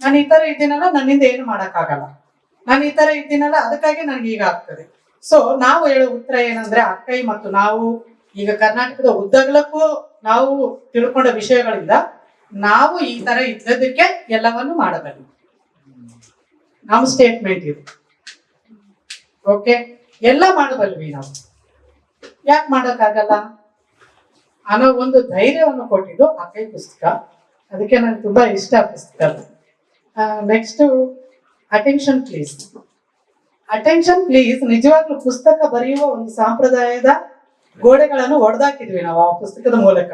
ನಾನು ಈ ತರ ಇದ್ದೀನಲ್ಲ, ನನ್ನಿಂದ ಏನು ಮಾಡೋಕ್ಕಾಗಲ್ಲ. ನಾನು ಈ ತರ ಇದ್ದೀನಲ್ಲ, ಅದಕ್ಕಾಗಿ ನನಗೆ ಈಗ ಆಗ್ತದೆ. ಸೊ ನಾವು ಹೇಳೋ ಉತ್ತರ ಏನಂದ್ರೆ, ಅಕ್ಕೈ ಮತ್ತು ನಾವು ಈಗ ಕರ್ನಾಟಕದ ಉದ್ದಗಲಕ್ಕೂ ನಾವು ತಿಳ್ಕೊಂಡ ವಿಷಯಗಳಿಂದ ನಾವು ಈ ತರ ಇದ್ದದಕ್ಕೆ ಎಲ್ಲವನ್ನು ಮಾಡಬಲ್ಲ. ನಮ್ಮ ಸ್ಟೇಟ್ಮೆಂಟ್ ಇದು. ಓಕೆ ಎಲ್ಲ ಮಾಡಬಲ್ವಿ ನಾವು. ಯಾಕೆ ಮಾಡೋಕ್ಕಾಗಲ್ಲ? ಅನ್ನೋ ಒಂದು ಧೈರ್ಯವನ್ನು ಕೊಟ್ಟಿದ್ದು ಅಕ್ಕೈ ಪುಸ್ತಕ. ಅದಕ್ಕೆ ನನಗೆ ತುಂಬಾ ಇಷ್ಟ ಪುಸ್ತಕ. Next attention please attention please ನಿಜವಾಗ್ಲೂ ಪುಸ್ತಕ ಬರೆಯುವ ಒಂದು ಸಂಪ್ರದಾಯದ ಗೋಡೆಗಳನ್ನು ಒಡೆದಾಕಿದ್ವಿ ನಾವು ಆ ಪುಸ್ತಕದ ಮೂಲಕ.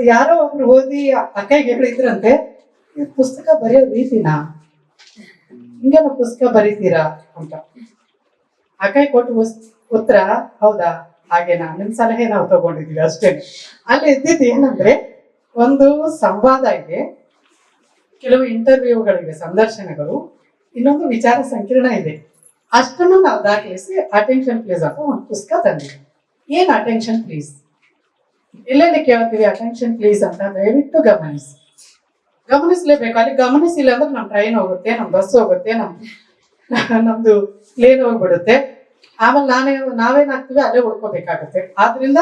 ಯಾರೋ ಒಬ್ರು ಓದಿ ಅಕ್ಕೈಗೆ ಹೇಳಿದ್ರಂತೆ ಪುಸ್ತಕ ಬರೆಯೋ ರೀತಿನಾ? ಹಿಂಗೆಲ್ಲ ಪುಸ್ತಕ ಬರೀತೀರಾ? ಅಂತ. ಅಕ್ಕೈ ಕೊಟ್ಟು ಉತ್ತರ, ಹೌದಾ? ಹಾಗೇನಾ? ನಿಮ್ ಸಲಹೆ ನಾವು ತಗೊಂಡಿದೀವಿ ಅಷ್ಟೇ. ಅಲ್ಲಿ ಇದ್ದಿದ್ದು ಏನಂದ್ರೆ, ಒಂದು ಸಂವಾದ ಇದೆ. ಕೆಲವು ಇಂಟರ್ವ್ಯೂಗಳಿವೆ ಸಂದರ್ಶನಗಳು. ಇನ್ನೊಂದು ವಿಚಾರ ಸಂಕಿರಣ ಇದೆ. ಅಷ್ಟನ್ನು ನಾವು ದಾಖಲಿಸಿ ಅಟೆನ್ಷನ್ ಪ್ಲೀಸ್ ಅಂತ ಒಂದು ಪುಸ್ತಕ ತಂದೆ ಏನ್ ಅಟೆನ್ಷನ್ ಪ್ಲೀಸ್ ಎಲ್ಲೆಲ್ಲಿ ಕೇಳ್ತೀವಿ ಅಟೆನ್ಷನ್ ಪ್ಲೀಸ್ ಅಂತ ದಯವಿಟ್ಟು ಗಮನಿಸಿ. ಗಮನಿಸ್ಲೇಬೇಕು. ಅಲ್ಲಿ ಗಮನಿಸಿಲ್ಲ ಅಂದ್ರೆ ನಮ್ ಟ್ರೈನ್ ಹೋಗುತ್ತೆ, ನಮ್ ಬಸ್ ಹೋಗುತ್ತೆ, ನಮ್ ನಮ್ದು ಪ್ಲೇನ್ ಹೋಗ್ಬಿಡುತ್ತೆ. ಆಮೇಲೆ ನಾನೇ, ನಾವೇನಾಗ್ತೀವಿ ಅಲ್ಲೇ ಉಳ್ಕೋಬೇಕಾಗುತ್ತೆ. ಆದ್ರಿಂದ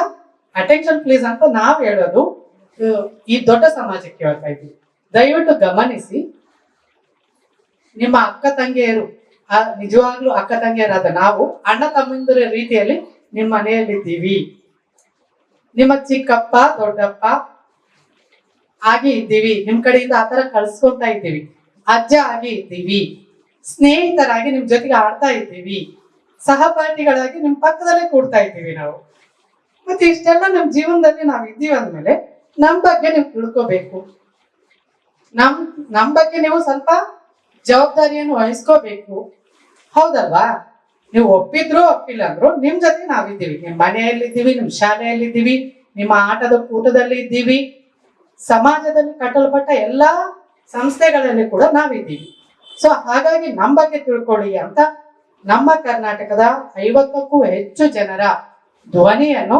ಅಟೆನ್ಷನ್ ಪ್ಲೀಸ್ ಅಂತ ನಾವು ಹೇಳೋದು ಈ ದೊಡ್ಡ ಸಮಾಜಕ್ಕೆ ಹೇಳ್ತಾ ಇದ್ದೀವಿ ದಯವಿಟ್ಟು ಗಮನಿಸಿ. ನಿಮ್ಮ ಅಕ್ಕ ತಂಗಿಯರು ನಿಜವಾಗ್ಲೂ ಅಕ್ಕ ತಂಗಿಯರಾದ ನಾವು ಅಣ್ಣ ತಮ್ಮಂದಿರ ರೀತಿಯಲ್ಲಿ ನಿಮ್ಮ ಮನೆಯಲ್ಲಿದ್ದೀವಿ. ನಿಮ್ಮ ಚಿಕ್ಕಪ್ಪ, ದೊಡ್ಡಪ್ಪ ಆಗಿ ಇದ್ದೀವಿ. ನಿಮ್ ಕಡೆಯಿಂದ ಆತರ ಕಳ್ಸ್ಕೊತಾ ಇದ್ದೀವಿ. ಅಜ್ಜ ಆಗಿ ಇದ್ದೀವಿ. ಸ್ನೇಹಿತರಾಗಿ ನಿಮ್ ಜೊತೆಗೆ ಆಡ್ತಾ ಇದ್ದೀವಿ. ಸಹಪಾಠಿಗಳಾಗಿ ನಿಮ್ ಪಕ್ಕದಲ್ಲೇ ಕೂಡ್ತಾ ಇದ್ದೀವಿ ನಾವು. ಮತ್ತೆ ಇಷ್ಟೆಲ್ಲ ನಮ್ ಜೀವನದಲ್ಲಿ ನಾವ್ ಇದ್ದೀವಿ ಅಂದ್ಮೇಲೆ ನಮ್ ಬಗ್ಗೆ ನೀವು ತಿಳ್ಕೋಬೇಕು. ನಮ್ ನಮ್ ಬಗ್ಗೆ ನೀವು ಸ್ವಲ್ಪ ಜವಾಬ್ದಾರಿಯನ್ನು ವಹಿಸ್ಕೋಬೇಕು. ಹೌದಲ್ವಾ? ನೀವು ಒಪ್ಪಿದ್ರು ಒಪ್ಪಿಲ್ಲ ಅಂದ್ರು ನಿಮ್ ಜೊತೆ ನಾವಿದ್ದೀವಿ. ನಿಮ್ ಮನೆಯಲ್ಲಿದ್ದೀವಿ, ನಿಮ್ ಶಾಲೆಯಲ್ಲಿದ್ದೀವಿ, ನಿಮ್ಮ ಆಟದ ಕೂಟದಲ್ಲಿ ಇದ್ದೀವಿ ಸಮಾಜದಲ್ಲಿ ಕಟ್ಟಲ್ಪಟ್ಟ ಎಲ್ಲಾ ಸಂಸ್ಥೆಗಳಲ್ಲಿ ಕೂಡ ನಾವಿದ್ದೀವಿ. ಸೊ ಹಾಗಾಗಿ ನಮ್ ಬಗ್ಗೆ ತಿಳ್ಕೊಳ್ಳಿ ಅಂತ ನಮ್ಮ ಕರ್ನಾಟಕದ ಐವತ್ತಕ್ಕೂ ಹೆಚ್ಚು ಜನರ ಧ್ವನಿಯನ್ನು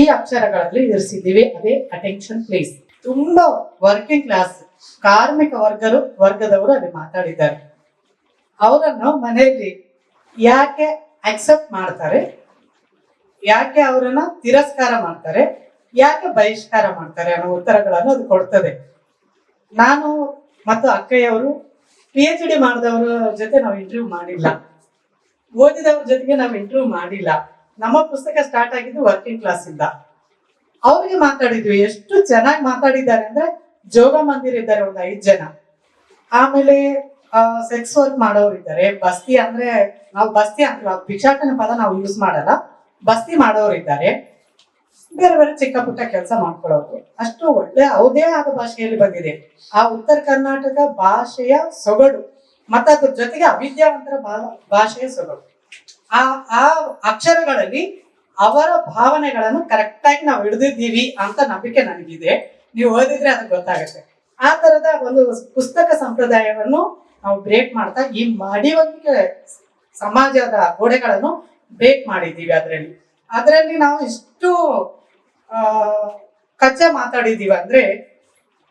ಈ ಅಕ್ಷರಗಳಲ್ಲಿ ಇರಿಸಿದ್ದೀವಿ. ಅದೇ ಅಟೆನ್ಷನ್ ಪ್ಲೀಸ್ ತುಂಬಾ ವರ್ಕಿಂಗ್ ಕ್ಲಾಸ್ ಕಾರ್ಮಿಕ ವರ್ಗರು, ವರ್ಗದವರು ಅಲ್ಲಿ ಮಾತಾಡಿದ್ದಾರೆ. ಅವರನ್ನು ಮನೆಯಲ್ಲಿ ಯಾಕೆ ಅಕ್ಸೆಪ್ಟ್ ಮಾಡ್ತಾರೆ? ಯಾಕೆ ಅವರನ್ನ ತಿರಸ್ಕಾರ ಮಾಡ್ತಾರೆ? ಯಾಕೆ ಬಹಿಷ್ಕಾರ ಮಾಡ್ತಾರೆ ಅನ್ನೋ ಉತ್ತರಗಳನ್ನು ಅದು ಕೊಡ್ತದೆ. ನಾನು ಮತ್ತು ಅಕ್ಕಯ್ಯವರು ಪಿ ಎಚ್ ಡಿ ಮಾಡಿದವರ ಜೊತೆ ನಾವು ಇಂಟರ್ವ್ಯೂ ಮಾಡಿಲ್ಲ. ಓದಿದವ್ರ ಜೊತೆಗೆ ನಾವು ಇಂಟರ್ವ್ಯೂ ಮಾಡಿಲ್ಲ. ನಮ್ಮ ಪುಸ್ತಕ ಸ್ಟಾರ್ಟ್ ಆಗಿದ್ದು ವರ್ಕಿಂಗ್ ಕ್ಲಾಸ್ ಇಂದ. ಅವ್ರಿಗೆ ಮಾತಾಡಿದ್ವಿ. ಎಷ್ಟು ಚೆನ್ನಾಗಿ ಮಾತಾಡಿದ್ದಾರೆ ಅಂದ್ರೆ ಜೋಗ ಮಂದಿರ್ ಇದ್ದಾರೆ ಒಂದ್ ಐದ್ ಜನ. ಆಮೇಲೆ ಸೆಕ್ಸ್ ವರ್ಕ್ ಮಾಡೋರು ಇದ್ದಾರೆ. ಬಸ್ತಿ ಅಂದ್ರೆ, ನಾವು ಬಸ್ತಿ ಅಂತೀವಿ. ಭಿಕ್ಷಾಟನೆ ಪದ ನಾವು ಯೂಸ್ ಮಾಡಲ್ಲ. ಬಸ್ತಿ ಮಾಡೋರು ಇದ್ದಾರೆ. ಬೇರೆ ಬೇರೆ ಚಿಕ್ಕ ಪುಟ್ಟ ಕೆಲಸ ಮಾಡ್ಕೊಳ್ಳೋರು ಅಷ್ಟು ಒಳ್ಳೆ, ಅವುದೇ ಆದ ಭಾಷೆಯಲ್ಲಿ ಬಂದಿದೆ. ಆ ಉತ್ತರ ಕರ್ನಾಟಕ ಭಾಷೆಯ ಸೊಗಡು. ಮತ್ತೆ ಅದ್ರ ಜೊತೆಗೆ ಅವಿದ್ಯಾವಂತರ ಭಾಷೆಯ ಸೊಗಡು. ಆ ಆ ಅಕ್ಷರಗಳಲ್ಲಿ ಅವರ ಭಾವನೆಗಳನ್ನು ಕರೆಕ್ಟ್ ಆಗಿ ನಾವು ಹಿಡಿದಿದ್ದೀವಿ ಅಂತ ನಂಬಿಕೆ ನನಗಿದೆ. ನೀವು ಓದಿದ್ರೆ ಅದು ಗೊತ್ತಾಗುತ್ತೆ. ಆ ತರದ ಒಂದು ಪುಸ್ತಕ ಸಂಪ್ರದಾಯವನ್ನು ನಾವು ಬ್ರೇಕ್ ಮಾಡ್ತಾ ಈ ಮಡಿವಂತಿಕೆ ಸಮಾಜದ ಗೋಡೆಗಳನ್ನು ಬ್ರೇಕ್ ಮಾಡಿದ್ದೀವಿ ಅದರಲ್ಲಿ. ಅದರಲ್ಲಿ ನಾವು ಇಷ್ಟು ಕಚ್ಚಾ ಮಾತಾಡಿದ್ದೀವಿ ಅಂದ್ರೆ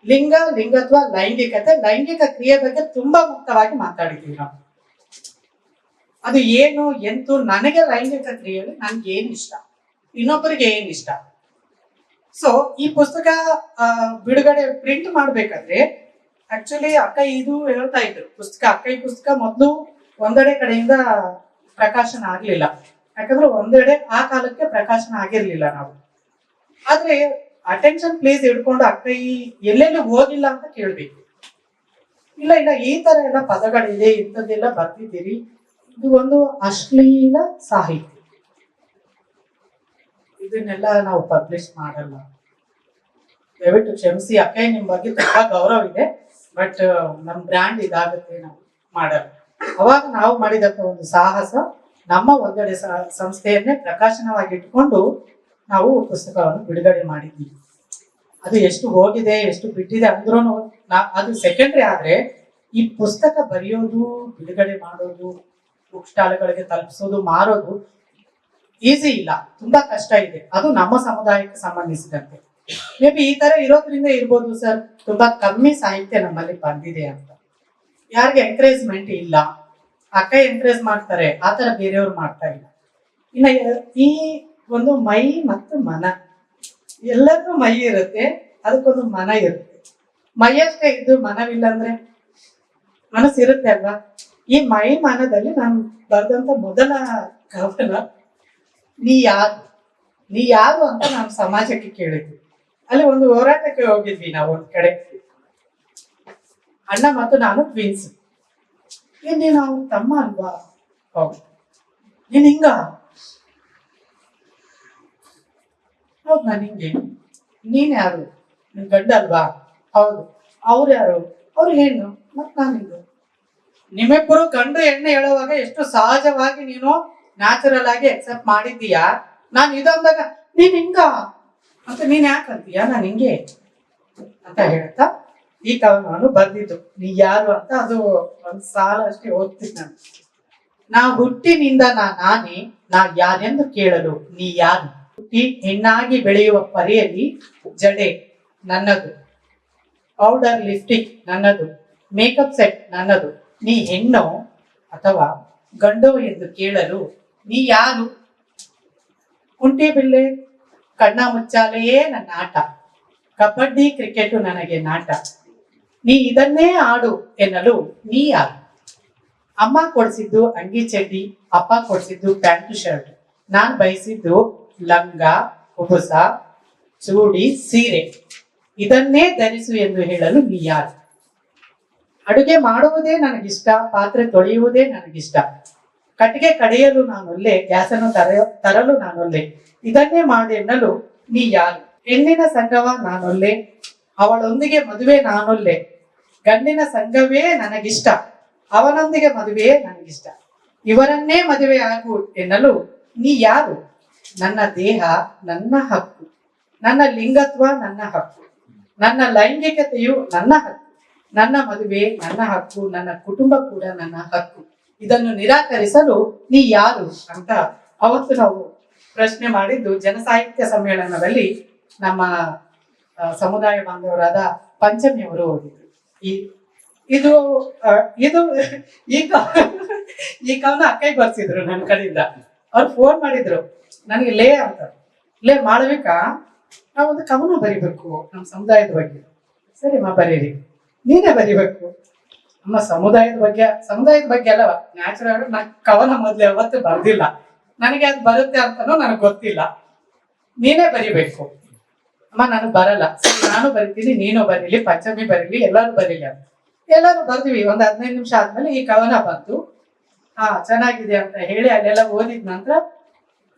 ಲಿಂಗ, ಲಿಂಗತ್ವ, ಲೈಂಗಿಕತೆ, ಲೈಂಗಿಕ ಕ್ರಿಯೆ ಬಗ್ಗೆ ತುಂಬಾ ಮುಕ್ತವಾಗಿ ಮಾತಾಡಿದ್ದೀವಿ ನಾವು. ಅದು ಏನು, ಎಂತು, ನನಗೆ ಲೈಂಗಿಕ ಕ್ರಿಯೆಯಲ್ಲಿ ನನ್ಗೆ ಏನ್ ಇಷ್ಟ ಇನ್ನೊಬ್ಬರಿಗೆ ಏನ್ ಇಷ್ಟ ಸೊ ಈ ಪುಸ್ತಕ ಬಿಡುಗಡೆ ಪ್ರಿಂಟ್ ಮಾಡ್ಬೇಕಾದ್ರೆ ಆಕ್ಚುಲಿ ಅಕ್ಕ ಇದು ಹೇಳ್ತಾ ಇದ್ರು. ಪುಸ್ತಕ, ಅಕ್ಕ ಪುಸ್ತಕ ಮೊದಲು ಒಂದೆಡೆ ಕಡೆಯಿಂದ ಪ್ರಕಾಶನ ಆಗ್ಲಿಲ್ಲ. ಯಾಕಂದ್ರೆ ಒಂದೆಡೆ ಆ ಕಾಲಕ್ಕೆ ಪ್ರಕಾಶನ ಆಗಿರ್ಲಿಲ್ಲ ನಾವು. ಆದ್ರೆ ಅಟೆನ್ಷನ್ ಪ್ಲೇಸ್ ಹಿಡ್ಕೊಂಡು ಅಕ್ಕ ಈ ಎಲ್ಲೆಲ್ಲಿ ಹೋಗಿಲ್ಲ ಅಂತ ಕೇಳ್ಬೇಕು. ಇಲ್ಲ ಇಲ್ಲ, ಈ ತರ ಎಲ್ಲ ಪದಗಳಿದೆ, ಇಂಥದ್ದೆಲ್ಲ ಬರ್ತಿದ್ದೀರಿ ಇದು ಒಂದು ಅಶ್ಲೀಲ ಸಾಹಿತ್ಯ. ಇದನ್ನೆಲ್ಲ ನಾವು ಪಬ್ಲಿಷ್ ಮಾಡಲ್ಲ. ದಯವಿಟ್ಟು ಕ್ಷಮಿಸಿ, ಅಕ್ಕ ನಿಮ್ ಬಗ್ಗೆ ತುಂಬಾ ಗೌರವ ಇದೆ ಬಟ್ ನಮ್ ಬ್ರ್ಯಾಂಡ್ ಇದಾಗುತ್ತೆ ನಾವು ಮಾಡಲ್ಲ. ಅವಾಗ ನಾವು ಮಾಡಿದಂತ ಒಂದು ಸಾಹಸ, ನಮ್ಮ ಒಂದೆಡೆ ಸಂಸ್ಥೆಯನ್ನೇ ಪ್ರಕಾಶನವಾಗಿ ಇಟ್ಕೊಂಡು ನಾವು ಪುಸ್ತಕವನ್ನು ಬಿಡುಗಡೆ ಮಾಡಿದ್ವಿ. ಅದು ಎಷ್ಟು ಹೋಗಿದೆ, ಎಷ್ಟು ಬಿಟ್ಟಿದೆ ಅಂದ್ರೂ ಅದು ಸೆಕೆಂಡ್ರಿ ಆದ್ರೆ ಈ ಪುಸ್ತಕ ಬರೆಯೋದು, ಬಿಡುಗಡೆ ಮಾಡೋದು, ಬುಕ್ ಸ್ಟಾಲ್ಗಳಿಗೆ ತಲುಪಿಸೋದು, ಮಾರೋದು ಈಸಿ ಇಲ್ಲ. ತುಂಬಾ ಕಷ್ಟ ಇದೆ. ಅದು ನಮ್ಮ ಸಮುದಾಯಕ್ಕೆ ಸಂಬಂಧಿಸಿದಂತೆ. ಮೇ ಬಿ ಈ ತರ ಇರೋದ್ರಿಂದ ಇರ್ಬೋದು ಸರ್, ತುಂಬಾ ಕಮ್ಮಿ ಸಾಹಿತ್ಯ ನಮ್ಮಲ್ಲಿ ಬಂದಿದೆ ಅಂತ. ಯಾರಿಗೆ ಎನ್ಕರೇಜ್ಮೆಂಟ್ ಇಲ್ಲ. ಅಕ್ಕ ಎನ್ಕರೇಜ್ ಮಾಡ್ತಾರೆ, ಆ ತರ ಬೇರೆಯವ್ರು ಮಾಡ್ತಾ ಇಲ್ಲ. ಇನ್ನ ಈ ಒಂದು ಮೈ ಮತ್ತು ಮನ ಎಲ್ಲರಿಗೂ ಮೈ ಇರುತ್ತೆ, ಅದಕ್ಕೊಂದು ಮನ ಇರುತ್ತೆ. ಮೈಯಷ್ಟೇ ಇದ್ದು ಮನವಿಲ್ಲ ಅಂದ್ರೆ ಮನಸ್ಸಿರುತ್ತೆ ಅಲ್ವಾ? ಈ ಮೈ ಮನದಲ್ಲಿ ನಾನು ಬರೆದಂತ ಮೊದಲ ಕವನ ನೀ ಯಾರು ನೀ ಯಾರು ಅಂತ ನಾವು ಸಮಾಜಕ್ಕೆ ಕೇಳಿದ್ವಿ. ಅಲ್ಲಿ ಒಂದು ಹೋರಾಟಕ್ಕೆ ಹೋಗಿದ್ವಿ ನಾವು ಒಂದ್ ಕಡೆ. ಅಣ್ಣ ಮತ್ತು ನಾನು ಟ್ವಿನ್ಸ್ ಇಲ್ಲಿ ಅವ್ನ ತಮ್ಮ ಅಲ್ವಾ? ಹೌದು. ನೀನ್ ಹಿಂಗ? ಹೌದು, ನಾನು ಹಿಂಗೆ. ನೀನ್ ಯಾರು? ನಿನ್ ಗಂಡ ಅಲ್ವಾ? ಹೌದು. ಅವ್ರು ಯಾರು? ಅವ್ರು ಹೆಣ್ಣು ಮತ್ ನಾನು ಹಿಂಗ. ನಿಮ್ಮಿಬ್ಬರು ಗಂಡು ಹೆಣ್ಣು ಹೇಳುವಾಗ ಎಷ್ಟು ಸಹಜವಾಗಿ ನೀನು ನ್ಯಾಚುರಲ್ ಆಗಿ ಅಕ್ಸೆಪ್ಟ್ ಮಾಡಿದ್ದೀಯಾ? ನಾನು ಇದೊಂದಾಗ ನೀನ್ ಹಿಂಗ? ಅಂತ ನೀನ್ ಯಾಕೆ ಅಂತೀಯ? ನಾನು ಹಿಂಗೆ? ಅಂತ ಹೇಳ್ತಾ, ಈ ಕವನವನ್ನು ಬರ್ದಿದ್ದು. ನೀ ಯಾರು ಅಂತ ಅದು ಒಂದ್ ಸಾಲ ಅಷ್ಟೇ ಓದ್ತೀನಿ ನಾನು. ನಾ ಹುಟ್ಟಿನಿಂದ ನಾ ನಾನೇ, ನಾ ಯಾರೆಂದು ಕೇಳಲು ನೀ ಯಾರು? ಹುಟ್ಟಿ ಹೆಣ್ಣಾಗಿ ಬೆಳೆಯುವ ಪರಿಯಲ್ಲಿ ಜಡೆ ನನ್ನದು. ಪೌಡರ್ ಲಿಪ್ಸ್ಟಿಕ್ ನನ್ನದು. ಮೇಕಪ್ ಸೆಟ್ ನನ್ನದು. ನೀ ಹೆಣ್ಣೋ ಅಥವಾ ಗಂಡೋ ಎಂದು ಕೇಳಲು ನೀ ಯಾರು? ಕುಂಟೆ ಬಿಲ್ಲೆ ಕಣ್ಣ ಮುಚ್ಚಾಲೆಯೇ ನನ್ನ ಆಟ. ಕಬಡ್ಡಿ, ಕ್ರಿಕೆಟ್ ನನಗೆ ನಾಟ. ನೀ ಇದನ್ನೇ ಆಡು ಎನ್ನಲು ನೀ ಯಾರು? ಅಮ್ಮ ಕೊಡಿಸಿದ್ದು ಅಂಗಿ ಚಡ್ಡಿ, ಅಪ್ಪ ಕೊಡಿಸಿದ್ದು ಪ್ಯಾಂಟು ಶರ್ಟ್. ನಾನು ಬಯಸಿದ್ದು ಲಂಗ ಕುಬುಸ ಚೂಡಿ, ಸೀರೆ. ಇದನ್ನೇ ಧರಿಸು ಎಂದು ಹೇಳಲು ನೀ ಯಾರು? ಅಡುಗೆ ಮಾಡುವುದೇ ನನಗಿಷ್ಟ, ಪಾತ್ರೆ ತೊಳೆಯುವುದೇ ನನಗಿಷ್ಟ. ಕಟ್ಟಿಗೆ ಕಡೆಯಲು ನಾನೊಲ್ಲೆ ಗ್ಯಾಸನ್ನು ತರ ತರಲು ನಾನೊಲ್ಲೆ ಇದನ್ನೇ ಮಾಡೆನ್ನಲು ನೀ ಯಾರು? ಹೆಣ್ಣಿನ ಸಂಘವ ನಾನೊಲ್ಲೆ ಅವಳೊಂದಿಗೆ ಮದುವೆ ನಾನೊಲ್ಲೆ ಗಂಡಿನ ಸಂಘವೇ ನನಗಿಷ್ಟ. ಅವನೊಂದಿಗೆ ಮದುವೆಯೇ ನನಗಿಷ್ಟ. ಇವರನ್ನೇ ಮದುವೆ ಆಗು ಎನ್ನಲು ನೀ ಯಾರು? ನನ್ನ ದೇಹ, ನನ್ನ ಹಕ್ಕು. ನನ್ನ ಲಿಂಗತ್ವ, ನನ್ನ ಹಕ್ಕು. ನನ್ನ ಲೈಂಗಿಕತೆಯು ನನ್ನ ಹಕ್ಕು. ನನ್ನ ಮದುವೆ, ನನ್ನ ಹಕ್ಕು. ನನ್ನ ಕುಟುಂಬ ಕೂಡ ನನ್ನ ಹಕ್ಕು. ಇದನ್ನು ನಿರಾಕರಿಸಲು ನೀ ಯಾರು ಅಂತ ಅವತ್ತು ನಾವು ಪ್ರಶ್ನೆ ಮಾಡಿದ್ದು ಜನಸಾಹಿತ್ಯ ಸಮ್ಮೇಳನದಲ್ಲಿ ನಮ್ಮ ಸಮುದಾಯ ಬಾಂಧವರಾದ ಪಂಚಮಿಯವರು ಹೋಗಿದ್ರು. ಈ, ಇದು ಇದು ಈ ಈ ಕವನ ಅಕ್ಕೈ ಬರ್ಸಿದ್ರು ನನ್ನ ಕಡೆಯಿಂದ. ಅವ್ರು ಫೋನ್ ಮಾಡಿದ್ರು, ನನಗೆ ಲೇ ಅಂತ. ಲೇ ಮಾಡ್ಬೇಕಾ ನಾವೊಂದು ಕವನ ಬರಿಬೇಕು ನಮ್ಮ ಸಮುದಾಯದ ಬಗ್ಗೆ. ಸರಿ ಮಾ ಬರೀರಿ. ನೀನೇ ಬರಿಬೇಕು. ನಮ್ಮ ಸಮುದಾಯದ ಬಗ್ಗೆ ಸಮುದಾಯದ ಬಗ್ಗೆ ಅಲ್ಲ ನ್ಯಾಚುರಲ್ ನಾನು ಕವನ ಮೊದ್ಲು ಯಾವತ್ತು ಬರ್ದಿಲ್ಲ. ನನಗೆ ಅದು ಬರುತ್ತೆ ಅಂತನೂ ನನಗೆ ಗೊತ್ತಿಲ್ಲ. ನೀನೇ ಬರಿಬೇಕು. ಅಮ್ಮ ನನಗೆ ಬರಲ್ಲ. ನಾನು ಬರಿತೀನಿ, ನೀನು ಬರೀಲಿ, ಪಂಚಮಿ ಬರೀಲಿ, ಎಲ್ಲರೂ ಬರೀಲಿ ಅಂತ. ಎಲ್ಲರೂ ಬರ್ದಿವಿ ಒಂದ್ ಹದಿನೈದು ನಿಮಿಷ ಆದ್ಮೇಲೆ ಈ ಕವನ ಬಂತು. ಹಾ, ಚೆನ್ನಾಗಿದೆ ಅಂತ ಹೇಳಿ ಅಲ್ಲೆಲ್ಲ ಓದಿದ ನಂತರ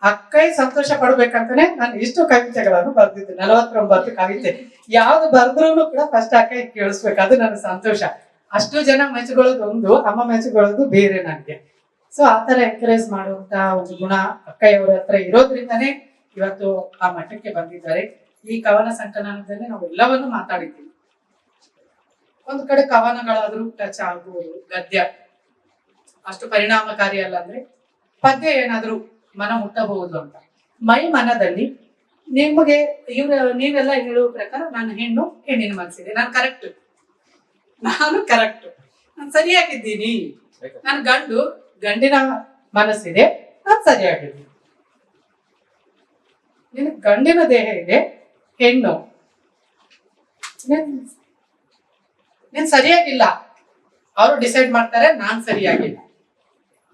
ಅಕ್ಕೈ ಸಂತೋಷ ಪಡ್ಬೇಕಂತಾನೆ ನಾನು ಇಷ್ಟು ಕವಿತೆಗಳನ್ನು ಬರ್ದಿದ್ದೆ, ನಲವತ್ತೊಂಬತ್ತು ಕವಿತೆ. ಯಾವ್ದು ಬರ್ದ್ರು ಕೂಡ ಫಸ್ಟ್ ಅಕ್ಕೈ ಕೇಳಿಸ್ಬೇಕು, ಅದು ನನ್ನ ಸಂತೋಷ. ಅಷ್ಟು ಜನ ಮೆಚ್ಚುಕೊಳ್ಳೋದು ಒಂದು ಅಮ್ಮ ಮೆಚ್ಕೊಳ್ಳೋದು ಬೇರೆ ನನಗೆ. ಸೊ ಆ ತರ ಎನ್ಕರೇಜ್ ಮಾಡುವಂತ ಒಂದು ಗುಣ ಅಕ್ಕಯ್ಯವ್ರ ಹತ್ರ ಇರೋದ್ರಿಂದಾನೇ ಇವತ್ತು ಆ ಮಟ್ಟಕ್ಕೆ ಬಂದಿದ್ದಾರೆ. ಈ ಕವನ ಸಂಕಲನದಲ್ಲಿ ನಾವು ಎಲ್ಲವನ್ನು ಮಾತಾಡಿದ್ದೀವಿ. ಒಂದು ಕಡೆ ಕವನಗಳಾದ್ರೂ ಟಚ್ ಆಗ್ಬೋದು, ಗದ್ಯ. ಅಷ್ಟು ಪರಿಣಾಮಕಾರಿ ಅಲ್ಲ ಅಂದ್ರೆ ಪದ್ಯ ಏನಾದ್ರೂ ಮನ ಮುಟ್ಟಬಹುದು ಅಂತ. ಮೈ ಮನದಲ್ಲಿ ನಿಮಗೆ ಇವ್ರ, ನೀವೆಲ್ಲ ಹೇಳುವ ಪ್ರಕಾರ ನಾನು ಹೆಣ್ಣು, ಹೆಣ್ಣಿನ ಮನಸ್ಸಿದೆ. ನಾನು ಕರೆಕ್ಟ್ ನಾನು ಕರೆಕ್ಟ್ ನಾನು ಸರಿಯಾಗಿದ್ದೀನಿ. ನನ್ನ ಗಂಡು, ಗಂಡಿನ ಮನಸ್ಸಿದೆ, ನಾನು ಸರಿಯಾಗಿದ್ದೀನಿ. ನಿನ್ನ ಗಂಡಿನ ದೇಹ ಇದೆ, ಹೆಣ್ಣು. ನೀನ್ ಸರಿಯಾಗಿಲ್ಲ. ಅವರು ಡಿಸೈಡ್ ಮಾಡ್ತಾರೆ, ನಾನ್ ಸರಿಯಾಗಿಲ್ಲ.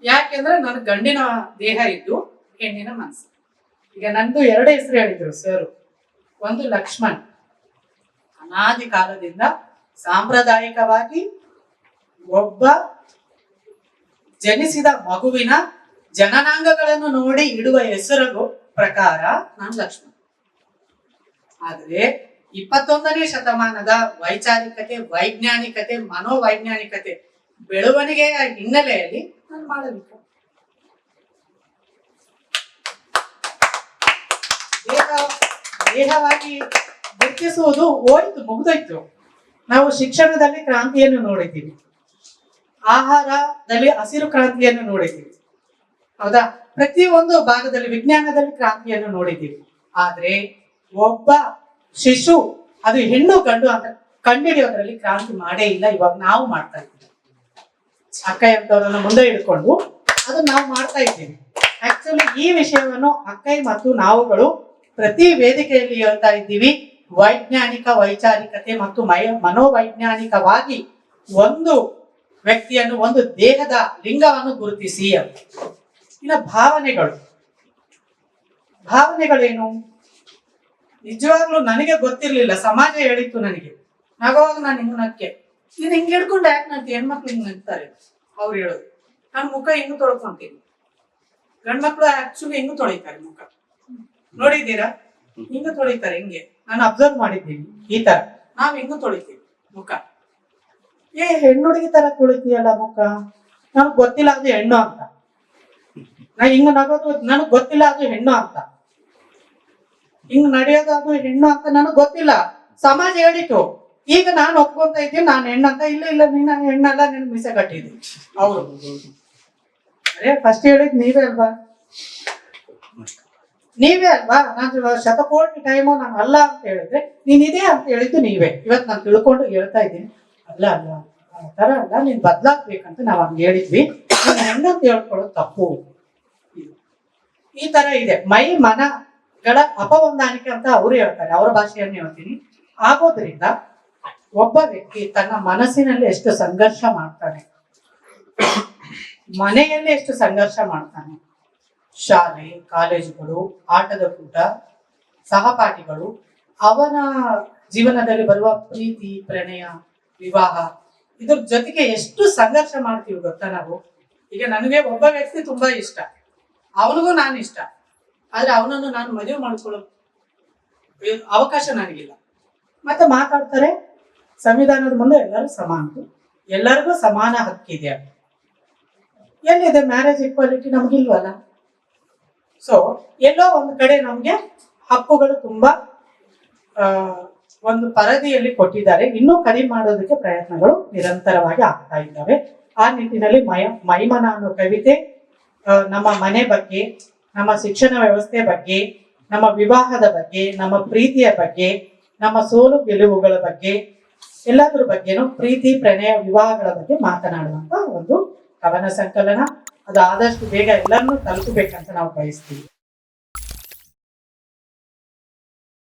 ಯಾಕೆಂದ್ರೆ ನನ್ನ ಗಂಡಿನ ದೇಹ ಇದ್ದು ಹೆಣ್ಣಿನ ಮನಸ್ಸು. ಈಗ ನಂದು ಎರಡು ಹೆಸರು ಹೇಳಿದ್ರು, ಸರ್. ಒಂದು ಲಕ್ಷ್ಮಣ್. ಅನಾದಿ ಕಾಲದಿಂದ ಸಾಂಪ್ರದಾಯಿಕವಾಗಿ ಒಬ್ಬ ಜನಿಸಿದ ಮಗುವಿನ ಜನನಾಂಗಗಳನ್ನು ನೋಡಿ ಇಡುವ ಹೆಸರು ಪ್ರಕಾರ ನಾನು ಲಕ್ಷ್ಮಣ. ಆದರೆ ಇಪ್ಪತ್ತೊಂದನೇ ಶತಮಾನದ ವೈಚಾರಿಕತೆ, ವೈಜ್ಞಾನಿಕತೆ, ಮನೋವೈಜ್ಞಾನಿಕತೆ ಬೆಳವಣಿಗೆಯ ಹಿನ್ನೆಲೆಯಲ್ಲಿ ನಾನು ಮಾಡಬೇಕು. ದೇಹ, ದೇಹವಾಗಿ ಗುರುತಿಸುವುದು ಹೋಯ್ತು ಮುಗಿದೋಯ್ತು. ನಾವು ಶಿಕ್ಷಣದಲ್ಲಿ ಕ್ರಾಂತಿಯನ್ನು ನೋಡಿದ್ದೀವಿ. ಆಹಾರದಲ್ಲಿ ಹಸಿರು ಕ್ರಾಂತಿಯನ್ನು ನೋಡಿದ್ದೀವಿ. ಹೌದಾ? ಪ್ರತಿಯೊಂದು ಭಾಗದಲ್ಲಿ ವಿಜ್ಞಾನದಲ್ಲಿ ಕ್ರಾಂತಿಯನ್ನು ನೋಡಿದ್ದೀವಿ. ಆದ್ರೆ ಒಬ್ಬ ಶಿಶು, ಅದು ಹೆಣ್ಣು ಗಂಡು ಅಂತ ಕಂಡುಹಿಡಿಯೋದ್ರಲ್ಲಿ ಕ್ರಾಂತಿ ಮಾಡೇ ಇಲ್ಲ, ಇವಾಗ ನಾವು ಮಾಡ್ತಾ ಇದ್ದೀವಿ. ಅಕ್ಕ ಅಂತವರನ್ನ ಮುಂದೆ ಇಟ್ಕೊಂಡು ಅದು ನಾವು ಮಾಡ್ತಾ ಇದ್ದೀವಿ. ಆಕ್ಚುಲಿ ಈ ವಿಷಯವನ್ನು ಅಕ್ಕೈ ಮತ್ತು ನಾವುಗಳು ಪ್ರತಿ ವೇದಿಕೆಯಲ್ಲಿ ಹೇಳ್ತಾ ಇದ್ದೀವಿ. ವೈಜ್ಞಾನಿಕ ವೈಚಾರಿಕತೆ ಮತ್ತು ಮಯ ಮನೋವೈಜ್ಞಾನಿಕವಾಗಿ ಒಂದು ವ್ಯಕ್ತಿಯನ್ನು, ಒಂದು ದೇಹದ ಲಿಂಗವನ್ನು ಗುರುತಿಸಿ ಇನ್ನು ಭಾವನೆಗಳು. ಭಾವನೆಗಳೇನು? ನಿಜವಾಗ್ಲೂ ನನಗೆ ಗೊತ್ತಿರ್ಲಿಲ್ಲ, ಸಮಾಜ ಹೇಳಿತ್ತು ನನಗೆ. ನಗುವಾಗ ನಾನು ಹಿಂಗ್ ನಕ್ಕೆ ಹಿಂಗ್ ಹಿಡ್ಕೊಂಡು ಯಾಕೆ ನಂತ ಹೆಣ್ಮಕ್ಳು ಹಿಂಗ್ ನಗ್ತಾರೆ ಅವ್ರು ಹೇಳೋದು. ನಾನು ಮುಖ ಹಿಂಗ್ ತೊಳ್ಕೊಂತೀನಿ. ಗಂಡ್ಮಕ್ಳು ಆಕ್ಚುಲಿ ಹಿಂಗ್ ತೊಳಿತಾರೆ ಮುಖ. ನೋಡಿದ್ದೀರಾ? ಹಿಂಗ ತೊಳಿತಾರೆ, ಹಿಂಗೆ. ನಾನು ಅಬ್ಸರ್ವ್ ಮಾಡಿದ್ದೀನಿ ಈ ತರ. ನಾವ್ ಹಿಂಗ ತೊಳಿತೀವಿ, ಮುಖ. ಏ ಹೆಣ್ಣು ಹುಡುಗಿ ತರ ತೊಳಿತೀಯಲ್ಲ ಮುಖ? ನನಗ್ ಗೊತ್ತಿಲ್ಲ ಅದು ಹೆಣ್ಣು ಅಂತ. ನಾ ಹಿಂಗ ನಗೋದು, ನನಗ್ ಗೊತ್ತಿಲ್ಲ ಅದು ಹೆಣ್ಣು ಅಂತ. ಹಿಂಗ್ ನಡೆಯೋದು ಅದು ಹೆಣ್ಣು ಅಂತ ನನಗ್ ಗೊತ್ತಿಲ್ಲ. ಸಮಾಜ ಹೇಳಿತು. ಈಗ ನಾನು ಒಪ್ಕೊಂತ ಇದ್ದೀನಿ, ನಾನು ಹೆಣ್ಣಂತ ಇಲ್ಲ ಇಲ್ಲ, ನೀನ ಹೆಣ್ಣಲ್ಲ ನಿನ್ ಮೀಸೆ ಕಟ್ಟಿದ್ದೀನಿ. ಹೌದು. ಅರೇ ಫಸ್ಟ್ ಹೇಳಿದ್ ನೀವೇ ಅಲ್ವಾ? ನೀವೇ ಅಲ್ವಾ? ನಾನು ಶತಕೋಟಿ ಟೈಮು ನಾನು ಅಲ್ಲ ಅಂತ ಹೇಳಿದ್ರೆ ನೀನಿದೆ ಅಂತ ಹೇಳಿದ್ದು ನೀವೇ. ಇವತ್ತು ನಾನು ತಿಳ್ಕೊಂಡು ಹೇಳ್ತಾ ಇದ್ದೀನಿ. ಅಲ್ಲ ಅಲ್ಲ, ಆ ಥರ ಅಲ್ಲ, ನೀನ್ ಬದ್ಲಾಗ್ಬೇಕಂತ ನಾವ್ ಹಂಗೆ ಹೇಳಿದ್ವಿ. ಹೆಂಗಂತ ಹೇಳ್ಕೊಳ್ಳೋದು ತಪ್ಪು. ಈ ತರ ಇದೆ. ಮೈ ಮನಗಳ ಅಪಹೊಂದಾಣಿಕೆ ಅಂತ ಅವರು ಹೇಳ್ತಾರೆ. ಅವರ ಭಾಷೆಯನ್ನು ಹೇಳ್ತೀನಿ. ಆಗೋದ್ರಿಂದ ಒಬ್ಬ ವ್ಯಕ್ತಿ ತನ್ನ ಮನಸ್ಸಿನಲ್ಲಿ ಎಷ್ಟು ಸಂಘರ್ಷ ಮಾಡ್ತಾನೆ, ಮನೆಯಲ್ಲಿ ಎಷ್ಟು ಸಂಘರ್ಷ ಮಾಡ್ತಾನೆ ಶಾಲೆ, ಕಾಲೇಜುಗಳು, ಆಟದ ಕೂಟ, ಸಹಪಾಠಿಗಳು, ಅವನ ಜೀವನದಲ್ಲಿ ಬರುವ ಪ್ರೀತಿ, ಪ್ರಣಯ, ವಿವಾಹ, ಇದ್ರ ಜೊತೆಗೆ ಎಷ್ಟು ಸಂಘರ್ಷ ಮಾಡ್ತೀವಿ ಗೊತ್ತಾ ನಾವು? ಈಗ ನನಗೆ ಒಬ್ಬ ವ್ಯಕ್ತಿ ತುಂಬಾ ಇಷ್ಟ. ಅವನಿಗೂ ನಾನು ಇಷ್ಟ. ಆದ್ರೆ ಅವನನ್ನು ನಾನು ಮದುವೆ ಮಾಡ್ಕೊಳ್ಳೋ ಅವಕಾಶ ನನಗಿಲ್ಲ. ಮತ್ತೆ ಮಾತಾಡ್ತಾರೆ, ಸಂವಿಧಾನದ ಮುಂದೆ ಎಲ್ಲರೂ ಸಮಾನ. ಎಲ್ಲರಿಗೂ ಸಮಾನ ಹಕ್ಕಿದೆ. ಎಲ್ಲಿದೆ? ಮ್ಯಾರೇಜ್ ಇಕ್ವಾಲಿಟಿ ನಮ್ಗಿಲ್ವಲ್ಲ? ಸೊ ಎಲ್ಲೋ ಒಂದು ಕಡೆ ನಮ್ಗೆ ಹಕ್ಕುಗಳು ತುಂಬಾ ಒಂದು ಪರದಿಯಲ್ಲಿ ಕೊಟ್ಟಿದ್ದಾರೆ. ಇನ್ನೂ ಕಡಿಮೆ ಮಾಡೋದಕ್ಕೆ ಪ್ರಯತ್ನಗಳು ನಿರಂತರವಾಗಿ ಆಗ್ತಾ ಇದ್ದಾವೆ. ಆ ನಿಟ್ಟಿನಲ್ಲಿ ಮಯ, ಮೈಮನ ಅನ್ನೋ ಕವಿತೆ ನಮ್ಮ ಮನೆ ಬಗ್ಗೆ, ನಮ್ಮ ಶಿಕ್ಷಣ ವ್ಯವಸ್ಥೆ ಬಗ್ಗೆ, ನಮ್ಮ ವಿವಾಹದ ಬಗ್ಗೆ, ನಮ್ಮ ಪ್ರೀತಿಯ ಬಗ್ಗೆ, ನಮ್ಮ ಸೋಲು ಗೆಲುವುಗಳ ಬಗ್ಗೆ, ಎಲ್ಲದರ ಬಗ್ಗೆನೂ ಪ್ರೀತಿ, ಪ್ರಣಯ, ವಿವಾಹಗಳ ಬಗ್ಗೆ ಮಾತನಾಡುವಂತ ಒಂದು ಕವನ ಸಂಕಲನ. ಅದು ಆದಷ್ಟು ಬೇಗ ಎಲ್ಲರನ್ನೂ ತಲುಪಬೇಕಂತ ನಾವು ಬಯಸ್ತೀವಿ.